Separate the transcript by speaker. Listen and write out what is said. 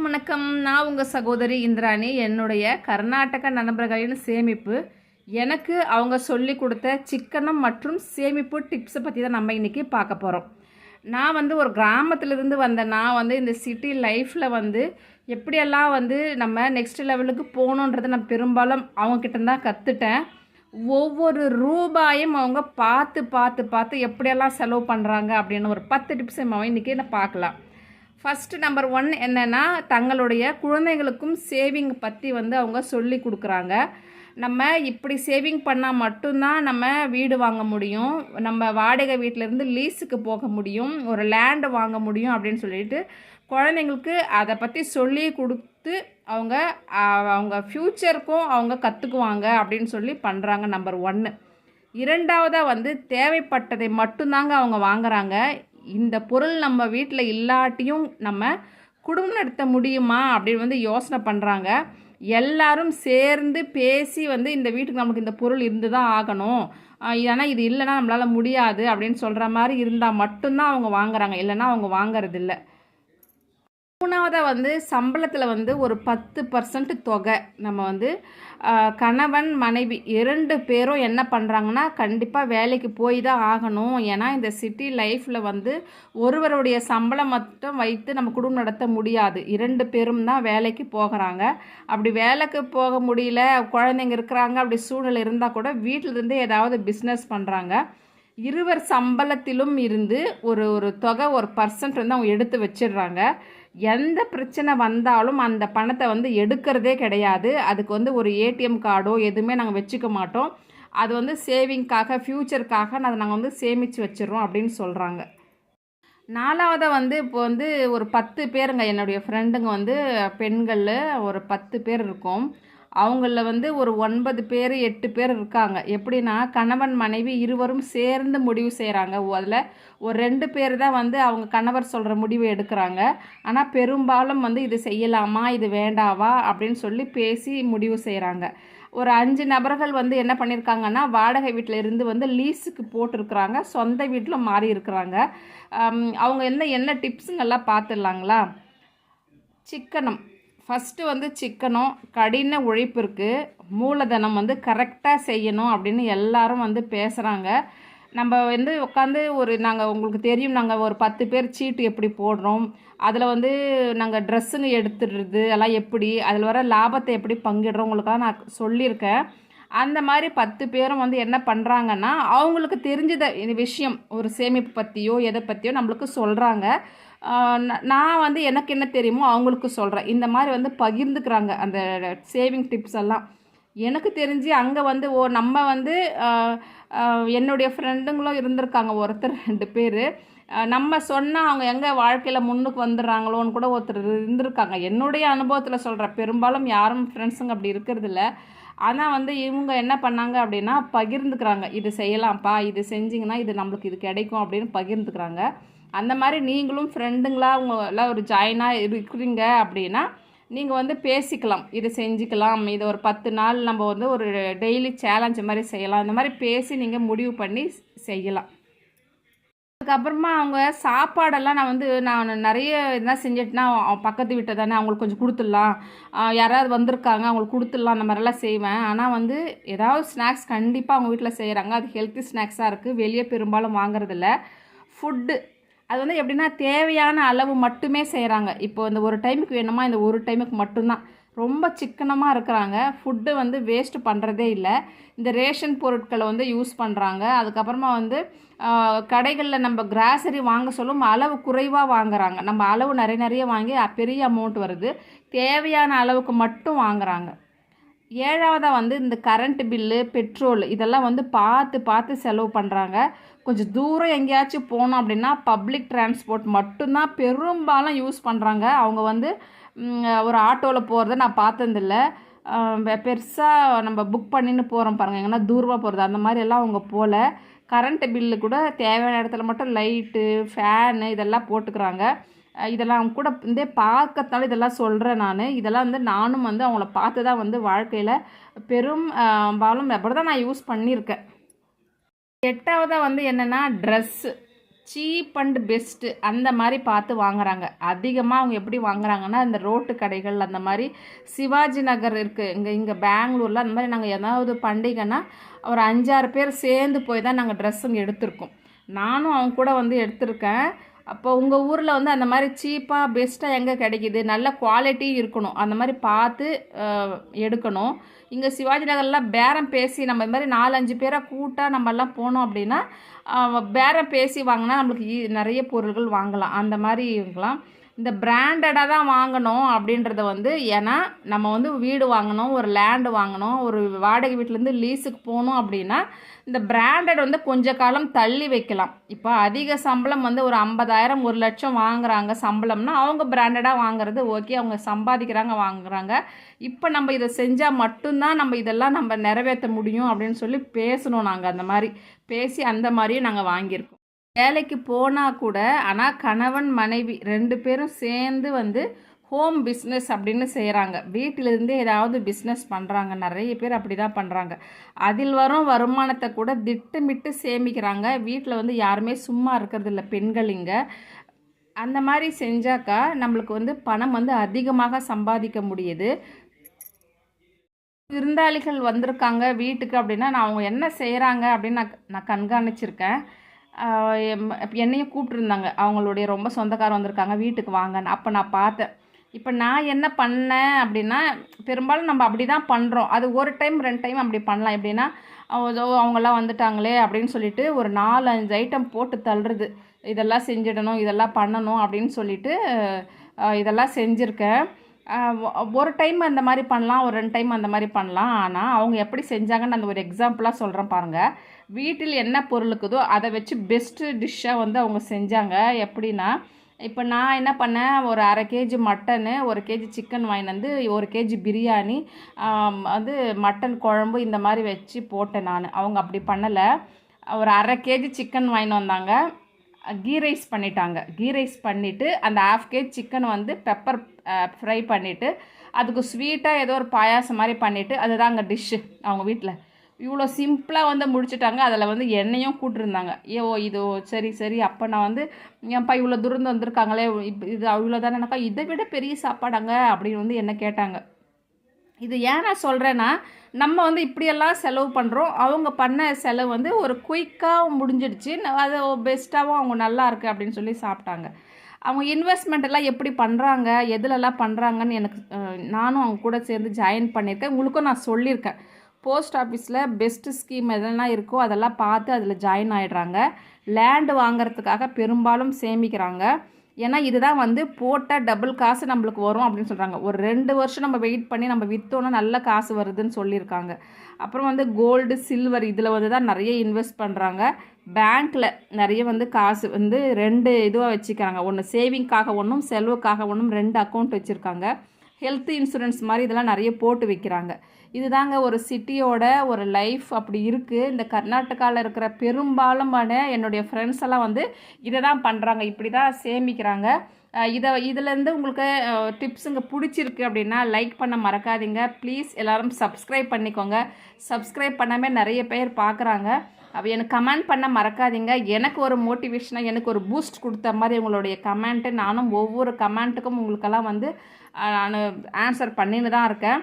Speaker 1: அனைவருக்கும் வணக்கம். நான் உங்கள் சகோதரி இந்திராணி. என்னுடைய கர்நாடக நண்பர்களின் சேமிப்பு. எனக்கு அவங்க சொல்லி கொடுத்த சிக்கனம் மற்றும் சேமிப்பு டிப்ஸை பற்றி தான் நம்ம இன்றைக்கி பார்க்க போகிறோம் நான் வந்து ஒரு கிராமத்துலேருந்து வந்த நான் வந்து இந்த சிட்டி லைஃப்பில் வந்து எப்படியெல்லாம் வந்து நம்ம நெக்ஸ்ட் லெவலுக்கு போகணுன்றதை நான் பெரும்பாலும் அவங்கக்கிட்ட தான் கற்றுட்டேன் ஒவ்வொரு ரூபாயும் அவங்க பார்த்து பார்த்து பார்த்து எப்படியெல்லாம் செலவு பண்ணுறாங்க அப்படின்னு ஒரு பத்து டிப்ஸை நம்ம இன்றைக்கி நான் பார்க்கலாம். ஃபஸ்ட்டு நம்பர் ஒன் என்னென்னா தங்களுடைய குழந்தைங்களுக்கும் சேவிங் பற்றி வந்து அவங்க சொல்லி கொடுக்குறாங்க. நம்ம இப்படி சேவிங் பண்ணால் மட்டும்தான் நம்ம வீடு வாங்க முடியும். நம்ம வாடகை வீட்டிலேருந்து லீஸுக்கு போக முடியும். ஒரு லேண்டு வாங்க முடியும் அப்படின்னு சொல்லிட்டு குழந்தைங்களுக்கு அதை பற்றி சொல்லி கொடுத்து அவங்க அவங்க ஃப்யூச்சருக்கும் அவங்க கற்றுக்குவாங்க அப்படின்னு சொல்லி பண்ணுறாங்க நம்பர் ஒன்று இரண்டாவதாக வந்து தேவைப்பட்டதை மட்டும்தாங்க அவங்க வாங்குறாங்க. இந்த பொருள் நம்ம வீட்டில் இல்லாட்டியும் நம்ம குடும்பம் நடத்த முடியுமா அப்படின்னு வந்து யோசனை பண்ணுறாங்க எல்லாரும் சேர்ந்து பேசி வந்து இந்த வீட்டுக்கு நமக்கு இந்த பொருள் இருந்து தான் ஆகணும் ஏன்னா இது இல்லைன்னா நம்மளால் முடியாது அப்படின்னு சொல்கிற மாதிரி இருந்தால் மட்டும்தான் அவங்க வாங்குறாங்க. இல்லைன்னா அவங்க வாங்குறதில்ல. மூணாவதாக வந்து சம்பளத்தில் வந்து ஒரு பத்து பர்சன்ட் தொகை. நம்ம வந்து கணவன் மனைவி இரண்டு பேரும் என்ன பண்ணுறாங்கன்னா கண்டிப்பாக வேலைக்கு போய் தான் ஆகணும். ஏன்னா இந்த சிட்டி லைஃப்பில் வந்து ஒருவருடைய சம்பளம் மட்டும் வைத்து நம்ம குடும்பம் நடத்த முடியாது. இரண்டு பேரும் தான் வேலைக்கு போகிறாங்க. அப்படி வேலைக்கு போக முடியல குழந்தைங்க இருக்கிறாங்க அப்படி சூழ்நிலை இருந்தால் கூட வீட்டிலிருந்து ஏதாவது பிஸ்னஸ் பண்ணுறாங்க இருவர் சம்பளத்திலும் இருந்து ஒரு ஒரு தொகை ஒரு பர்சன்ட் வந்து அவங்க எடுத்து வச்சிடுறாங்க. எந்த பிரச்சனை வந்தாலும் அந்த பணத்தை வந்து எடுக்கிறதே கிடையாது. அதுக்கு வந்து ஒரு ஏடிஎம் கார்டோ எதுவுமே நாங்கள் வச்சுக்க மாட்டோம். அது வந்து சேவிங்க்காக ஃப்யூச்சருக்காக அதை நாங்கள் வந்து சேமித்து வச்சிடறோம் அப்படின்னு சொல்கிறாங்க நாலாவதாக வந்து இப்போ வந்து ஒரு பத்து பேருங்க என்னுடைய ஃப்ரெண்டுங்க வந்து பெண்களில் ஒரு பத்து பேர் இருக்கோம். அவங்கள வந்து ஒரு ஒன்பது பேர் எட்டு பேர் இருக்காங்க. எப்படின்னா கணவன் மனைவி இருவரும் சேர்ந்து முடிவு செய்கிறாங்க அதில் ஒரு ரெண்டு பேர் தான் வந்து அவங்க கணவர் சொல்கிற முடிவு எடுக்கிறாங்க. ஆனால் பெரும்பாலும் வந்து இது செய்யலாமா இது வேண்டாவா அப்படின்னு சொல்லி பேசி முடிவு செய்கிறாங்க ஒரு அஞ்சு நபர்கள் வந்து என்ன பண்ணியிருக்காங்கன்னா வாடகை வீட்டில் இருந்து வந்து லீஸுக்கு போட்டிருக்கிறாங்க. சொந்த வீட்டில் மாறி இருக்கிறாங்க. அவங்க என்ன என்ன டிப்ஸுங்கெல்லாம் பார்த்துடலாங்களா சிக்கனம். ஃபஸ்ட்டு வந்து சிக்கனம் கடின உழைப்பிற்கு மூலதனம் வந்து கரெக்டாக செய்யணும் அப்படின்னு எல்லாரும் வந்து பேசுகிறாங்க நம்ம வந்து உட்காந்து ஒரு நாங்கள் உங்களுக்கு தெரியும் நாங்கள் ஒரு பத்து பேர் சீட்டு எப்படி போடுறோம் அதில் வந்து நாங்கள் ட்ரெஸ்ஸுங்க எடுத்துடுறது எல்லாம் எப்படி அதில் வர லாபத்தை எப்படி பங்கிடுறோம் உங்களுக்கெல்லாம் நான் சொல்லியிருக்கேன். அந்த மாதிரி பத்து பேரும் வந்து என்ன பண்ணுறாங்கன்னா அவங்களுக்கு தெரிஞ்சத இந்த விஷயம் ஒரு சேமிப்பு பற்றியோ எதை பற்றியோ நம்மளுக்கு சொல்கிறாங்க நான் வந்து எனக்கு என்ன தெரியுமோ அவங்களுக்கு சொல்கிறேன் இந்த மாதிரி வந்து பகிர்ந்துக்கிறாங்க அந்த சேவிங் டிப்ஸ் எல்லாம். எனக்கு தெரிஞ்சு அங்கே வந்து ஓ நம்ம வந்து என்னுடைய ஃப்ரெண்டுங்களும் இருந்திருக்காங்க ஒருத்தர் ரெண்டு பேர். நம்ம சொன்னால் அவங்க எங்கே வாழ்க்கையில் முன்னுக்கு வந்துடுறாங்களோன்னு கூட ஒருத்தர் இருந்திருக்காங்க. என்னுடைய அனுபவத்தில் சொல்கிறேன் பெரும்பாலும் யாரும் ஃப்ரெண்ட்ஸுங்க அப்படி இருக்கிறதில்ல. ஆனால் வந்து இவங்க என்ன பண்ணாங்க அப்படின்னா பகிர்ந்துக்கிறாங்க. இது செய்யலாம்ப்பா இது செஞ்சிங்கன்னா இது நம்மளுக்கு இது கிடைக்கும் அப்படின்னு பகிர்ந்துக்கிறாங்க. அந்த மாதிரி நீங்களும் ஃப்ரெண்டுங்களா உங்களெல்லாம் ஒரு ஜாயினாக இருக்கிறீங்க அப்படின்னா நீங்கள் வந்து பேசிக்கலாம். இது செஞ்சுக்கலாம். இது ஒரு பத்து நாள் நம்ம வந்து ஒரு டெய்லி சேலஞ்ச் மாதிரி செய்யலாம். இந்த மாதிரி பேசி நீங்கள் முடிவு பண்ணி செய்யலாம். அதுக்கப்புறமா அவங்க சாப்பாடெல்லாம் நான் வந்து நான் நிறைய இதெல்லாம் செஞ்சுட்டுனா பக்கத்து வீட்டை தானே அவங்களுக்கு கொஞ்சம் கொடுத்துடலாம். யாராவது வந்திருக்காங்க அவங்களுக்கு கொடுத்துடலாம் அந்த மாதிரிலாம் செய்வேன். ஆனால் வந்து ஏதாவது ஸ்நாக்ஸ் கண்டிப்பாக அவங்க வீட்டில் செய்கிறாங்க அது ஹெல்த்தி ஸ்நாக்ஸாக இருக்குது வெளியே பெரும்பாலும் வாங்குறதில்ல. ஃபுட்டு அது வந்து எப்படின்னா தேவையான அளவு மட்டுமே செய்கிறாங்க இப்போ இந்த ஒரு டைமுக்கு வேணுமா இந்த ஒரு டைமுக்கு மட்டும்தான். ரொம்ப சிக்கனமாக இருக்கிறாங்க. ஃபுட்டு வந்து வேஸ்ட் பண்ணுறதே இல்லை. இந்த ரேஷன் பொருட்களை வந்து யூஸ் பண்ணுறாங்க அதுக்கப்புறமா வந்து கடைகளில் நம்ம கிராசரி வாங்க சொல்லும் அளவு குறைவாக வாங்குறாங்க. நம்ம அளவு நிறைய நிறைய வாங்கி பெரிய அமௌண்ட் வருது. தேவையான அளவுக்கு மட்டும் வாங்குறாங்க. ஏழாவதாக வந்து இந்த கரண்ட் பில்லு பெட்ரோல் இதெல்லாம் வந்து பார்த்து பார்த்து செலவு பண்ணுறாங்க கொஞ்சம் தூரம் எங்கேயாச்சும் போனோம் அப்படின்னா பப்ளிக் டிரான்ஸ்போர்ட் மட்டும்தான் பெரும்பாலும் யூஸ் பண்ணுறாங்க அவங்க வந்து ஒரு ஆட்டோவில் போகிறத நான் பார்த்ததில்ல. பெருசாக நம்ம புக் பண்ணின்னு போகிறோம் பாருங்கள் எங்கன்னா தூரமாக போகிறது அந்த மாதிரி எல்லாம் அவங்க போகல கரண்ட் பில்லு கூட தேவையான இடத்துல மட்டும் லைட்டு ஃபேனு இதெல்லாம் போட்டுக்கிறாங்க. இதெல்லாம் இதெல்லாம் கூட இந்த பார்க்கத்தால இதெல்லாம் சொல்கிறேன் நான். இதெல்லாம் வந்து நானும் வந்து அவங்கள பார்த்து தான் வந்து வாழ்க்கையில் பெரும் பாலும் அப்படி தான் நான் யூஸ் பண்ணியிருக்கேன். எட்டாவதாக வந்து என்னென்னா ட்ரெஸ்ஸு சீப் அண்ட் பெஸ்ட்டு அந்த மாதிரி பார்த்து வாங்குறாங்க. அதிகமாக அவங்க எப்படி வாங்குறாங்கன்னா இந்த ரோட்டு கடைகள் அந்த மாதிரி சிவாஜி நகர் இருக்குது இங்கே இங்கே பெங்களூரில் அந்த மாதிரி நாங்கள் ஏதாவது பண்டிகைன்னா ஒரு அஞ்சாறு பேர் சேர்ந்து போய் தான் நாங்கள் ட்ரெஸ்ஸுங்க எடுத்திருக்கோம். நானும் அவங்க கூட வந்து எடுத்திருக்கேன். அப்போ உங்கள் ஊரில் வந்து அந்த மாதிரி சீப்பாக பெஸ்ட்டாக எங்கே கிடைக்கிது? நல்ல குவாலிட்டி இருக்கணும். அந்த மாதிரி பார்த்து எடுக்கணும். இங்கே சிவாஜி நகர்லாம் பேரம் பேசி நம்ம இது மாதிரி நாலஞ்சு பேராக கூட்டாக நம்மெல்லாம் போனோம் அப்படின்னா பேரம் பேசி வாங்கினா நம்மளுக்கு நிறைய பொருள்கள் வாங்கலாம். அந்த மாதிரி இருக்கலாம். இந்த பிராண்டடாக தான் வாங்கணும் அப்படின்றத வந்து ஏன்னா நம்ம வந்து வீடு வாங்கணும் ஒரு லேண்டு வாங்கணும் ஒரு வாடகை வீட்டிலேருந்து லீஸுக்கு போகணும் அப்படின்னா இந்த பிராண்டட் வந்து கொஞ்ச காலம் தள்ளி வைக்கலாம். இப்போ அதிக சம்பளம் வந்து ஒரு ஐம்பதாயிரம் ஒரு லட்சம் வாங்குறாங்க சம்பளம்னா அவங்க பிராண்டடாக வாங்குறது ஓகே அவங்க சம்பாதிக்கிறாங்க வாங்குறாங்க. இப்போ நம்ம இதை செஞ்சால் மட்டும்தான் நம்ம இதெல்லாம் நம்ம நிறைவேற்ற முடியும் அப்படின்னு சொல்லி பேசணும் நாங்கள் அந்த மாதிரி. பேசி அந்த மாதிரியும் நாங்கள் வாங்கியிருக்கோம். வேலைக்கு போனால் கூட ஆனால் கணவன் மனைவி ரெண்டு பேரும் சேர்ந்து வந்து ஹோம் பிஸ்னஸ் அப்படின்னு செய்கிறாங்க வீட்டிலிருந்தே ஏதாவது பிஸ்னஸ் பண்ணுறாங்க நிறைய பேர் அப்படி தான் பண்ணுறாங்க அதில் வரும் வருமானத்தை கூட திட்டமிட்டு சேமிக்கிறாங்க. வீட்டில் வந்து யாருமே சும்மா இருக்கிறதில்ல பெண்கள் இங்கே. அந்த மாதிரி செஞ்சாக்கா நம்மளுக்கு வந்து பணம் வந்து அதிகமாக சம்பாதிக்க முடியுது. விருந்தாளிகள் வந்திருக்காங்க வீட்டுக்கு அப்படின்னா நான் அவங்க என்ன செய்கிறாங்க அப்படின்னு நான் நான் கண்காணிச்சிருக்கேன். என்னையும் கூப்பிட்டுருந்தாங்க. அவங்களுடைய ரொம்ப சொந்தக்காரர் வந்திருக்காங்க. வீட்டுக்கு வாங்கன்னு. அப்போ நான் பார்த்தேன். இப்போ நான் என்ன பண்ணேன் அப்படின்னா பெரும்பாலும் நம்ம அப்படி தான் பண்ணுறோம் அது ஒரு டைம் ரெண்டு டைம் அப்படி பண்ணலாம். எப்படின்னா அவங்க அவங்கெல்லாம் வந்துட்டாங்களே அப்படின்னு சொல்லிட்டு ஒரு நாலு அஞ்சு ஐட்டம் போட்டு தள்ளுறது. இதெல்லாம் செஞ்சிடணும் இதெல்லாம் பண்ணணும் அப்படின்னு சொல்லிட்டு இதெல்லாம் செஞ்சுருக்கேன். ஒரு டைம் அந்த மாதிரி பண்ணலாம் ஒரு ரெண்டு டைம் அந்த மாதிரி பண்ணலாம். ஆனால் அவங்க எப்படி செஞ்சாங்கன்னு அந்த ஒரு எக்ஸாம்பிளாக சொல்கிறேன் பாருங்கள் வீட்டில் என்ன பொருள் இருக்குதோ அதை வச்சு பெஸ்ட்டு டிஷ்ஷாக வந்து அவங்க செஞ்சாங்க. எப்படின்னா இப்போ நான் என்ன பண்ணேன் ஒரு அரை கேஜி மட்டனு ஒரு கேஜி சிக்கன் வாங்கிட்டு வந்து ஒரு கேஜி பிரியாணி வந்து மட்டன் குழம்பு இந்த மாதிரி வச்சு போட்டேன் நான். அவங்க அப்படி பண்ணலை. ஒரு அரை கேஜி சிக்கன் வாங்கிட்டு வந்தாங்க. கீ ரைஸ் பண்ணிட்டாங்க. கீ ரைஸ் பண்ணிவிட்டு அந்த ஆஃப் கேஜ் சிக்கன் வந்து பெப்பர் ஃப்ரை பண்ணிவிட்டு அதுக்கு ஸ்வீட்டாக ஏதோ ஒரு பாயாசம் மாதிரி பண்ணிவிட்டு அதுதான் அங்கே டிஷ்ஷு அவங்க வீட்டில் இவ்வளோ சிம்பிளாக வந்து முடிச்சிட்டாங்க. அதில் வந்து எண்ணெயும் கூட்டிருந்தாங்க. ஏ ஓ இது சரி சரி அப்போ நான் வந்து ஏன்ப்பா இவ்வளோ தூரம் வந்திருக்காங்களே இது அவ்வளோ தானேனாக்கா இதை விட பெரிய சாப்பாடாங்க அப்படின்னு வந்து என்ன கேட்டாங்க. இது ஏன் நான் சொல்கிறேன்னா நம்ம வந்து இப்படியெல்லாம் செலவு பண்ணுறோம் அவங்க பண்ண செலவு வந்து ஒரு குயிக்காக முடிஞ்சிடுச்சு. அது பெஸ்ட்டாகவும் அவங்க நல்லா இருக்குது அப்படின்னு சொல்லி சாப்பிட்டாங்க. அவங்க இன்வெஸ்ட்மெண்ட் எல்லாம் எப்படி பண்ணுறாங்க எதுலெல்லாம் பண்ணுறாங்கன்னு எனக்கு நானும் அவங்க கூட சேர்ந்து ஜாயின் பண்ணியிருக்கேன். உங்களுக்கும் நான் சொல்லியிருக்கேன். போஸ்ட் ஆஃபீஸில் பெஸ்ட்டு ஸ்கீம் எதெல்லாம் இருக்கோ அதெல்லாம் பார்த்து அதில் ஜாயின் ஆகிடுறாங்க லேண்டு வாங்குறதுக்காக பெரும்பாலும் சேமிக்கிறாங்க. ஏன்னா இதுதான் வந்து போட்டால் டபுள் காசு நம்மளுக்கு வரும் அப்படின்னு சொல்கிறாங்க ஒரு ரெண்டு வருஷம் நம்ம வெயிட் பண்ணி நம்ம விற்றோன்னா நல்ல காசு வருதுன்னு சொல்லியிருக்காங்க. அப்புறம் வந்து கோல்டு சில்வர் இதில் வந்து தான் நிறைய இன்வெஸ்ட் பண்ணுறாங்க பேங்க்கில் நிறைய வந்து காசு வந்து ரெண்டு இதுவாக வச்சுக்கிறாங்க. ஒன்று சேவிங்க்காக ஒன்றும் செலவுக்காக ஒன்றும் ரெண்டு அக்கௌண்ட் வச்சுருக்காங்க. ஹெல்த் இன்சூரன்ஸ் மாதிரி இதெல்லாம் நிறைய போட்டு வைக்கிறாங்க. இதுதாங்க ஒரு சிட்டியோட ஒரு லைஃப் அப்படி இருக்குது இந்த கர்நாடகாவில் இருக்கிற பெரும்பாலுமான என்னுடைய ஃப்ரெண்ட்ஸ் எல்லாம் வந்து இதை தான் பண்ணுறாங்க இப்படி தான் சேமிக்கிறாங்க இதை இதுலேருந்து உங்களுக்கு டிப்ஸுங்க பிடிச்சிருக்கு அப்படின்னா லைக் பண்ண மறக்காதீங்க. ப்ளீஸ் எல்லாரும் சப்ஸ்கிரைப் பண்ணிக்கோங்க. சப்ஸ்கிரைப் பண்ணாமல் நிறைய பேர் பார்க்குறாங்க அப்போ எனக்கு கமெண்ட் பண்ண மறக்காதீங்க. எனக்கு ஒரு மோட்டிவேஷனாக எனக்கு ஒரு பூஸ்ட் கொடுத்த மாதிரி உங்களுடைய கமெண்ட்டு நானும் ஒவ்வொரு கமெண்ட்டுக்கும் உங்களுக்கெல்லாம் வந்து நான் ஆன்சர் பண்ணின்னு தான் இருக்கேன்.